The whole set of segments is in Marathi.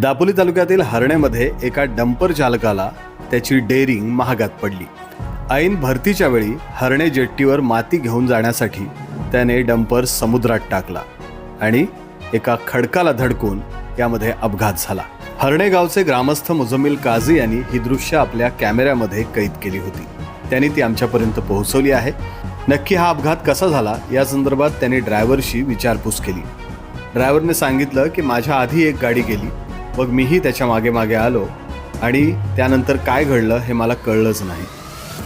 दापोली तालुक्यातील हरण्यामध्ये एका डंपर चालकाला त्याची डेअरिंग महागात पडली. ऐन भरतीच्या वेळी हरणे जेट्टीवर माती घेऊन जाण्यासाठी त्याने डंपर समुद्रात टाकला आणि एका खडकाला धडकून यामध्ये अपघात झाला. हरणे गावचे ग्रामस्थ मुजम्मिल काझी यांनी ही दृश्य आपल्या कॅमेऱ्यामध्ये कैद केली होती. त्यांनी ती आमच्यापर्यंत पोहोचवली आहे. नक्की हा अपघात कसा झाला या संदर्भात त्यांनी ड्रायव्हरशी विचारपूस केली. ड्रायव्हरने सांगितलं की माझ्या आधी एक गाडी गेली. मग मीही त्याच्यामागे मागे आलो आणि त्यानंतर काय घडलं हे मला कळलंच नाही.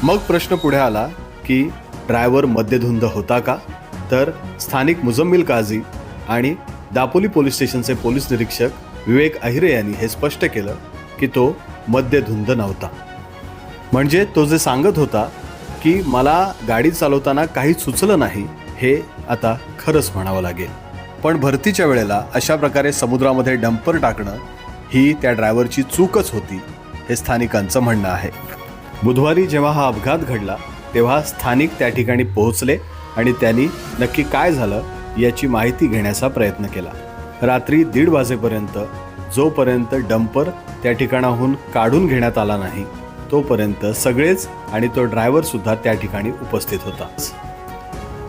मग प्रश्न पुढे आला की ड्रायव्हर मद्यधुंद होता का? तर स्थानिक मुजम्मिल काझी आणि दापोली पोलीस स्टेशनचे पोलीस निरीक्षक विवेक अहिरे यांनी हे स्पष्ट केलं की तो मद्यधुंद नव्हता. म्हणजे तो जे सांगत होता की मला गाडी चालवताना काही सुचलं नाही हे आता खरंच म्हणावं लागेल. पण भरतीच्या वेळेला अशा प्रकारे समुद्रामध्ये डंपर टाकणं ही त्या ड्रायव्हरची चूकच होती हे स्थानिकांचं म्हणणं आहे. बुधवारी जेव्हा हा अपघात घडला तेव्हा स्थानिक त्या ठिकाणी पोहोचले आणि त्यांनी नक्की काय झालं याची माहिती घेण्याचा प्रयत्न केला. रात्री दीड वाजेपर्यंत जोपर्यंत डंपर त्या ठिकाणाहून काढून घेण्यात आला नाही तोपर्यंत सगळेच आणि तो ड्रायव्हर सुद्धा त्या ठिकाणी उपस्थित होता.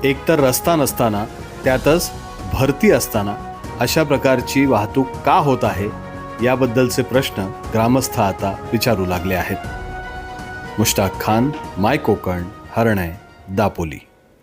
एकतर रस्ता नसताना त्यातच भरती असताना अशा प्रकारची वाहतूक का होत आहे याबद्दलचे प्रश्न ग्रामस्थ आता विचारू लागले आहेत. मुश्ताक खान माय कोकण हरणय दापोली.